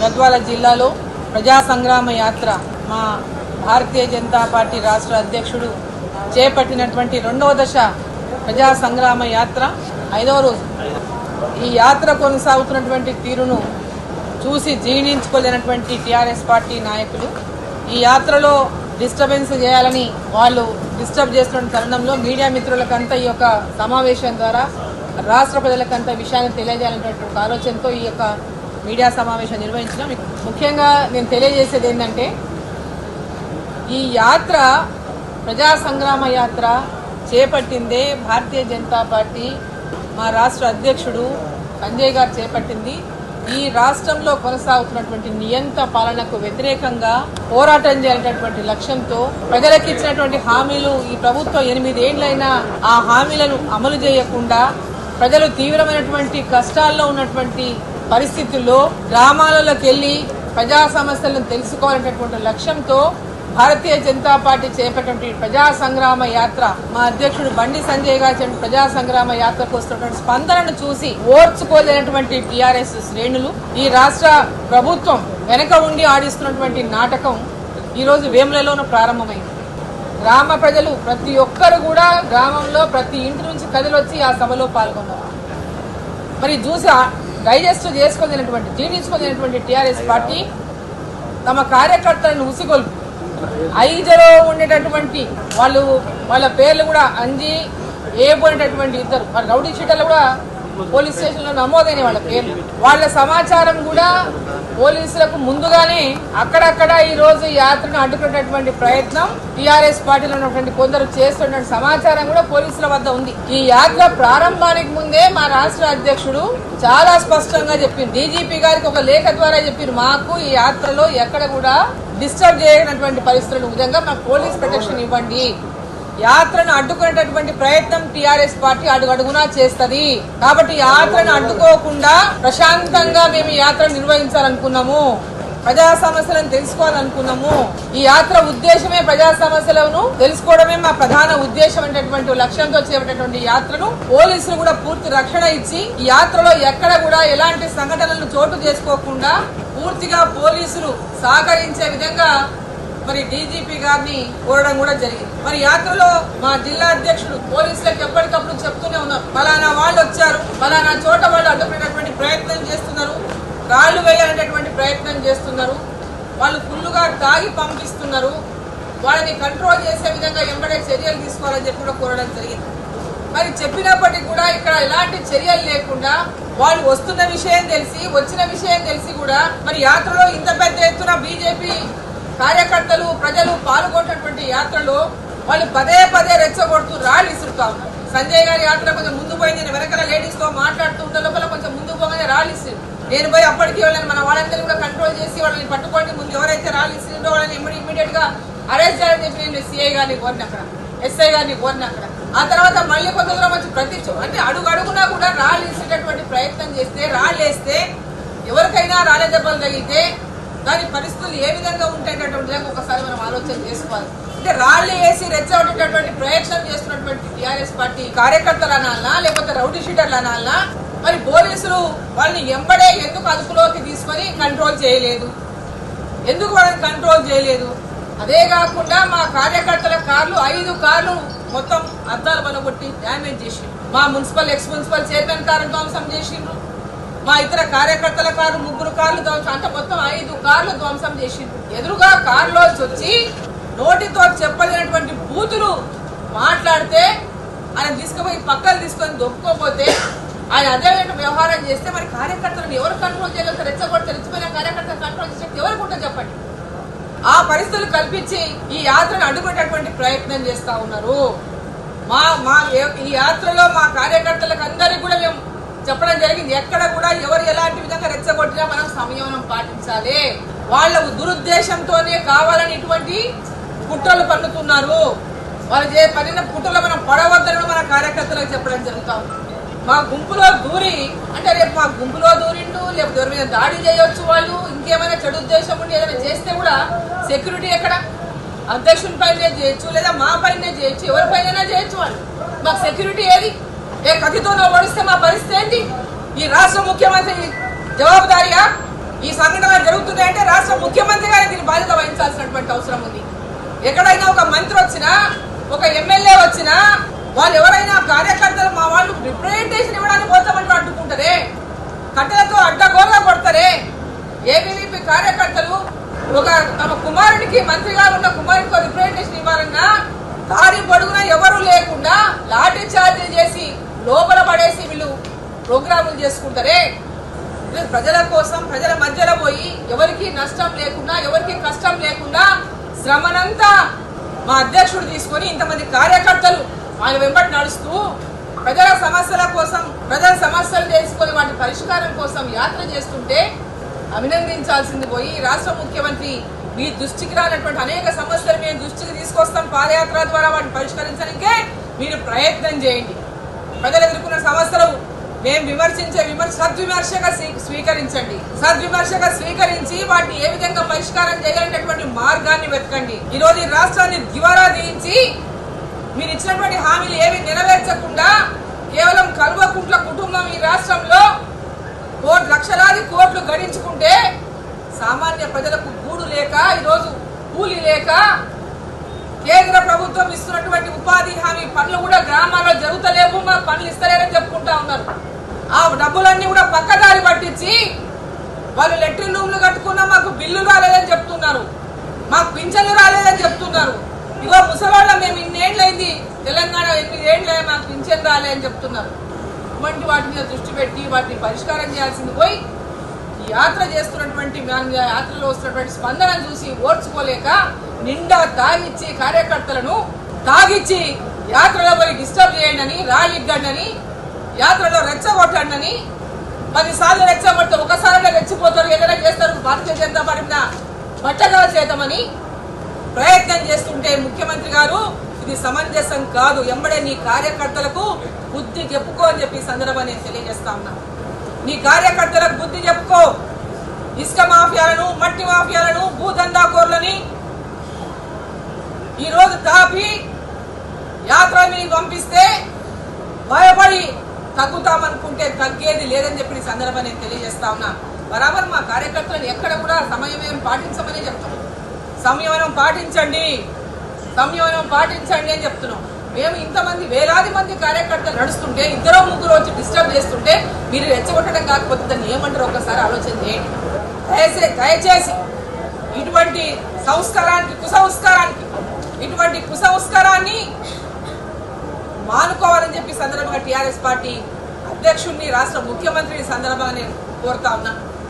గద్వాల జిల్లాలో ప్రజా సంగ్రామ యాత్ర మా భారతీయ జనతా పార్టీ రాష్ట్ర అధ్యక్షుడు చేపట్టినటువంటి రెండవ దశ ప్రజా సంగ్రామ యాత్ర. ఐదవ రోజు. ఈ యాత్ర కొనసాగుతున్నటువంటి తీరును చూసి జీర్ణించుకోలేనటువంటి టీఆర్ఎస్ పార్టీ నాయకులు ఈ యాత్రలో డిస్టర్బెన్స్ చేయాలని వాళ్ళు డిస్టర్బ్ చేస్తున్న తరుణంలో మీడియా మిత్రులకంతా ఈ యొక్క సమావేశం ద్వారా రాష్ట్ర ప్రజలకంతా విషయాన్ని తెలియజేయాలనేటువంటి ఆలోచనతో ఈ యొక్క మీడియా సమావేశం నిర్వహించడం ముఖ్యంగా నేను తెలియజేసేది ఏంటంటే ఈ యాత్ర ప్రజా సంగ్రామ యాత్ర చేపట్టిందే భారతీయ జనతా పార్టీ మా రాష్ట్ర అధ్యక్షుడు సంజయ్ గారు చేపట్టింది. ఈ రాష్ట్రంలో కొనసాగుతున్నటువంటి నియంత పాలనకు వ్యతిరేకంగా పోరాటం చేయాలనేటటువంటి లక్ష్యంతో ప్రజలకు ఇచ్చినటువంటి హామీలు ఈ ప్రభుత్వం ఎనిమిదేళ్ళైనా ఆ హామీలను అమలు చేయకుండా ప్రజలు తీవ్రమైనటువంటి కష్టాల్లో ఉన్నటువంటి పరిస్థితుల్లో గ్రామాలలోకి వెళ్ళి ప్రజా సమస్యలను తెలుసుకోవాలనేటటువంటి లక్ష్యంతో భారతీయ జనతా పార్టీ చేపట్టినటువంటి ప్రజా సంగ్రామ యాత్ర మా అధ్యక్షుడు బండి సంజయ్ గారు ప్రజా సంగ్రామ యాత్రకు వస్తున్నటువంటి స్పందనను చూసి ఓర్చుకోలేనటువంటి టీఆర్ఎస్ శ్రేణులు ఈ రాష్ట్ర ప్రభుత్వం వెనక ఉండి ఆడిస్తున్నటువంటి నాటకం ఈరోజు వేములలోనూ ప్రారంభమైంది. గ్రామ ప్రజలు ప్రతి ఒక్కరు కూడా గ్రామంలో ప్రతి ఇంటి నుంచి కదిలొచ్చి ఆ సభలో పాల్గొన్నారు. మరి చూసి డైజెస్ట్ చేసుకోలేనటువంటి జీర్ణించుకోలేనటువంటి టీఆర్ఎస్ పార్టీ తమ కార్యకర్తలను ఉసిగొల్పు. ఐజలో ఉండేటటువంటి వాళ్ళు వాళ్ళ పేర్లు కూడా అంజి ఏ ఇద్దరు. వాళ్ళ రౌడీ షీటర్లు కూడా పోలీస్ స్టేషన్లో నమోదైన వాళ్ళ పేర్లు. వాళ్ళ సమాచారం కూడా పోలీసులకు ముందుగానే అక్కడక్కడ ఈ రోజు యాత్రను అడ్డుకున్నటువంటి ప్రయత్నం టీఆర్ఎస్ పార్టీలో ఉన్నటువంటి కొందరు చేస్తున్న సమాచారం కూడా పోలీసుల వద్ద ఉంది. ఈ యాత్ర ప్రారంభానికి ముందే మా రాష్ట్ర అధ్యక్షుడు చాలా స్పష్టంగా చెప్పింది డీజీపీ గారికి ఒక లేఖ ద్వారా చెప్పారు. మాకు ఈ యాత్రలో ఎక్కడ కూడా డిస్టర్బ్ చేయనటువంటి పరిస్థితులు విధంగా మాకు పోలీస్ ప్రొటెక్షన్ ఇవ్వండి. యాత్రను అడ్డుకునేటటువంటి ప్రయత్నం టీఆర్ఎస్ పార్టీ అడుగడుగునా చేస్తుంది. కాబట్టి యాత్రను అడ్డుకోకుండా ప్రశాంతంగా మేము యాత్ర నిర్వహించాలనుకున్నాము. ప్రజా సమస్యలను తెలుసుకోవాలనుకున్నాము. ఈ యాత్ర ఉద్దేశమే ప్రజా సమస్యలను తెలుసుకోవడమే మా ప్రధాన ఉద్దేశం అనేటటువంటి లక్ష్యంతో చేపట్టేటువంటి యాత్రను పోలీసులు కూడా పూర్తి రక్షణ ఇచ్చి ఈ యాత్రలో ఎక్కడ కూడా ఎలాంటి సంఘటనలు చోటు చేసుకోకుండా పూర్తిగా పోలీసులు సహకరించే విధంగా మరి డీజీపీ గారిని కోరడం కూడా జరిగింది. మరి యాత్రలో మా జిల్లా అధ్యక్షుడు పోలీసులకు ఎప్పటికప్పుడు చెప్తూనే ఉన్నారు. ఫలానా వాళ్ళు వచ్చారు ఫలానా చోట వాళ్ళు అడ్డుకునేటటువంటి ప్రయత్నం చేస్తున్నారు రాళ్ళు వేయాలనేటువంటి ప్రయత్నం చేస్తున్నారు వాళ్ళు ఫుల్లుగా తాగి పంపిస్తున్నారు వాళ్ళని కంట్రోల్ చేసే విధంగా ఎంబడే చర్యలు తీసుకోవాలని చెప్పి కూడా కోరడం జరిగింది. మరి చెప్పినప్పటికీ కూడా ఇక్కడ ఎలాంటి చర్యలు లేకుండా వాళ్ళు వస్తున్న విషయం తెలిసి వచ్చిన విషయం తెలిసి కూడా మరి యాత్రలో ఇంత పెద్ద ఎత్తున బీజేపీ కార్యకర్తలు ప్రజలు పాల్గొన్నటువంటి యాత్రలో వాళ్ళు పదే పదే రెచ్చగొడుతూ రాళ్ళు ఇసురుతా ఉన్నారు. సంజయ్ గారి యాత్ర కొంచెం ముందు పోయింది. నేను వెనకాల లేడీస్తో మాట్లాడుతూ ఉండే లోపల కొంచెం ముందు పోగానే రాళ్ళు ఇస్తుంది నేను పోయి అప్పటికి వాళ్ళని మన వాళ్ళందరినీ కూడా కంట్రోల్ చేసి వాళ్ళని పట్టుకోండి. ముందు ఎవరైతే రాళ్ళు ఇస్తుందో వాళ్ళని ఇమ్మీడియట్గా అరెస్ట్ చేయాలని చెప్పి నేను సిఐ గారిని కోరిన అక్కడ. ఎస్ఐ గారిని కోరిన అక్కడ. ఆ తర్వాత మళ్ళీ కొంత దూరం వచ్చి ప్రతి అంటే అడుగు అడుగునా కూడా రాళ్ళు ఇచ్చేటటువంటి ప్రయత్నం చేస్తే రాళ్ళు వేస్తే ఎవరికైనా రాళ్ళ దెబ్బలు తగిలితే దాని పరిస్థితులు ఏ విధంగా ఉంటాయనేటువంటి విధంగా ఒకసారి మనం ఆలోచన చేసుకోవాలి. అంటే రాళ్ళు వేసి రెచ్చగొట్టేటటువంటి ప్రయత్నం చేస్తున్నటువంటి టీఆర్ఎస్ పార్టీ కార్యకర్తలు అనాలనా లేకపోతే రౌడీ షీటర్లు అనాలనా మరి పోలీసులు వాళ్ళని ఎంబడే ఎందుకు అదుపులోకి తీసుకొని కంట్రోల్ చేయలేదు? ఎందుకు వాళ్ళని కంట్రోల్ చేయలేదు? అదే కాకుండా మా కార్యకర్తల కార్లు ఐదు కార్లు మొత్తం అద్దాలు పనగొట్టి డ్యామేజ్ చేసిండ్రు. మా municipal ex municipal chairman car ధ్వంసం చేసిండ్రు. మా ఇతర కార్యకర్తల కారు ముగ్గురు కార్లు ధ్వంసం అంటే మొత్తం ఐదు కార్లు ధ్వంసం చేసిండ్రు. ఎదురుగా కారులోంచి వచ్చి నోటితో చెప్పలేనటువంటి బూతులు మాట్లాడితే ఆయన తీసుకుపోయి పక్కలు తీసుకొని దొక్కుకోపోతే ఆయన అదే వ్యవహారం చేస్తే మరి కార్యకర్తలను ఎవరు కంట్రోల్ చేయగలుగుతారు? రెచ్చగొడితే రెచ్చిపోయిన కార్యకర్తలు కంట్రోల్ చేసే ఎవరికి ఉంటుంది చెప్పండి? ఆ పరిస్థితులు కల్పించి ఈ యాత్రను అడ్డుకునేటటువంటి ప్రయత్నం చేస్తా ఉన్నారు. మా మా ఈ యాత్రలో మా కార్యకర్తలకు అందరికీ కూడా మేము చెప్పడం జరిగింది. ఎక్కడ కూడా ఎవరు ఎలాంటి విధంగా రెచ్చగొట్టినా మనం సంయమనం పాటించాలి. వాళ్ళ దురుద్దేశంతోనే కావాలని ఇటువంటి కుట్రలు పన్నుతున్నారు. వాళ్ళు చే పడిన కుట్రలు మనం పడవద్దని మన కార్యకర్తలకు చెప్పడం జరుగుతాం మా గుంపులో దూరి అంటే రేపు మా గుంపులో దూరిండు లేకపోతే ఎవరి మీద దాడి చేయొచ్చు వాళ్ళు ఇంకేమైనా చెడు ఉద్దేశం ఉండి ఏదైనా చేస్తే కూడా సెక్యూరిటీ ఎక్కడ? అధ్యక్షుని పైన చేయొచ్చు లేదా మా పైన చేయొచ్చు ఎవరి పైన చేయొచ్చు వాళ్ళు. మాకు సెక్యూరిటీ ఏది? ఏ కత్తితో ఓడిస్తే మా పరిస్థితి ఏంటి? ఈ రాష్ట్ర ముఖ్యమంత్రి జవాబుదారియా? ఈ సంఘటన జరుగుతున్నాయంటే రాష్ట్ర ముఖ్యమంత్రి గారు దీని బాధ్యత వహించాల్సినటువంటి అవసరం ఉంది. ఎక్కడైనా ఒక మంత్రి వచ్చినా ఒక ఎమ్మెల్యే వచ్చినా వాళ్ళు ఎవరైనా కార్యకర్తలు మా వాళ్ళు రిప్రజెంటేషన్ ఇవ్వడానికి పోతామంటూ అడ్డుకుంటారే కట్టెలతో అడ్డగోలుగా కొడతారే? ఏబీవీపీ కార్యకర్తలు ఒక తమ కుమారుడికి మంత్రిగా ఉన్న కుమారుడికి రిప్రజెంటేషన్ ఇవ్వాలన్నా దారి పొడుగున ఎవరు లేకుండా లాఠీ చార్జ్ చేసి లోపల పడేసి వీళ్ళు ప్రోగ్రాములు చేసుకుంటారే? ప్రజల కోసం ప్రజల మధ్యలో పోయి ఎవరికి నష్టం లేకుండా ఎవరికి కష్టం లేకుండా శ్రమనంతా మా అధ్యక్షుడు తీసుకొని ఇంతమంది కార్యకర్తలు ఆయన వెంబడి నడుస్తూ ప్రజల సమస్యల కోసం ప్రజల సమస్యలు తెలుసుకొని వాటి పరిష్కారం కోసం యాత్ర చేస్తుంటే అభినందించాల్సింది పోయి రాష్ట్ర ముఖ్యమంత్రి మీ దృష్టికి రానటువంటి అనేక సమస్యలు మేము దృష్టికి తీసుకొస్తాం పాదయాత్ర ద్వారా వాటిని పరిష్కరించడానికే మీరు ప్రయత్నం చేయండి. ప్రజలు ఎదుర్కొన్న సమస్యలు మేము విమర్శించే విమర్శ సద్విమర్శగా స్వీకరించండి. సద్విమర్శగా స్వీకరించి వాటిని ఏ విధంగా పరిష్కారం చేయాలనేటువంటి మార్గాన్ని వెతకండి. ఈరోజు ఈ రాష్ట్రాన్ని దివారా తీయించి మీరు ఇచ్చినటువంటి హామీలు ఏమి నెరవేర్చకుండా కేవలం కల్వకుంట్ల కుటుంబం ఈ రాష్ట్రంలో కోట్ లక్షలాది కోట్లు గడించుకుంటే సామాన్య ప్రజలకు గూడు లేక ఈరోజు కూలి లేక కేంద్ర ప్రభుత్వం ఇస్తున్నటువంటి ఉపాధి హామీ పనులు కూడా గ్రామాల్లో జరుగుతలేవు మాకు పనులు ఇస్తలేరని చెప్పుకుంటా ఉన్నారు. ఆ డబ్బులన్నీ కూడా పక్కదారి పట్టించి వాళ్ళు లెట్రిన్ రూమ్లు కట్టుకున్నా మాకు బిల్లు రాలేదని చెప్తున్నారు. మాకు పింఛన్లు రాలేదని చెప్తున్నారు. ఇగో ముసలాళ్ళ మేము ఇన్నేళ్ళైంది తెలంగాణ ఎనిమిదేళ్ళు మాకు పింఛన్ రాలే అని చెప్తున్నారు. ఇటువంటి వాటి మీద దృష్టి పెట్టి వాటిని పరిష్కారం చేయాల్సింది పోయి యాత్ర చేస్తున్నటువంటి మన యాత్రలో వస్తున్నటువంటి స్పందన చూసి ఓర్చుకోలేక నిండా తాగిచ్చి కార్యకర్తలను తాగిచ్చి యాత్రలో పోయి డిస్టర్బ్ చేయండి అని రాయిగ్గండి యాత్రలో రెచ్చగొట్టండి పదిసార్లు రెచ్చగొడితే ఒకసారి రెచ్చిపోతారు ఏదైనా చేస్తారు భారతీయ జనతా పార్టీ మీద బట్టగా చేద్దామని ప్రయత్నం చేస్తుంటే ముఖ్యమంత్రి గారు ఇది సమంజసం కాదు ఎంబడే నీ కార్యకర్తలకు బుద్ధి చెప్పుకో అని చెప్పి సందర్భం సందర్భాన్ని నేను తెలియజేస్తా ఉన్నా. నీ కార్యకర్తలకు బుద్ధి చెప్పుకో. ఇసుక మాఫియాలను మట్టి మాఫియాలను భూదందాకోర్లని ఈరోజు రోజు తాపి యాత్ర మీకు పంపిస్తే భయపడి తగ్గుతామనుకుంటే తగ్గేది లేదని చెప్పి సందర్భం నేను తెలియజేస్తా ఉన్నా. బరాబర్ మా కార్యకర్తలను ఎక్కడ కూడా సమయమేం పాటించమని చెప్తున్నాం. సంయమనం పాటించండి. సంయమనం పాటించండి అని చెప్తున్నాం. మేము ఇంతమంది వేలాది మంది కార్యకర్తలు నడుస్తుంటే ఇద్దరు ముగ్గురు వచ్చి డిస్టర్బ్ చేస్తుంటే మీరు రెచ్చగొట్టడం కాకపోతే దాన్ని ఏమంటారు ఒకసారి ఆలోచన చేయండి. దయచేసి దయచేసి ఇటువంటి సంస్కారానికి కుసంస్కారానికి ఇటువంటి కుసంస్కారాన్ని మానుకోవాలని చెప్పి సందర్భంగా టీఆర్ఎస్ పార్టీ అధ్యక్షుడిని రాష్ట్ర ముఖ్యమంత్రిని సందర్భంగా నేను కోరుతా ఉన్నాను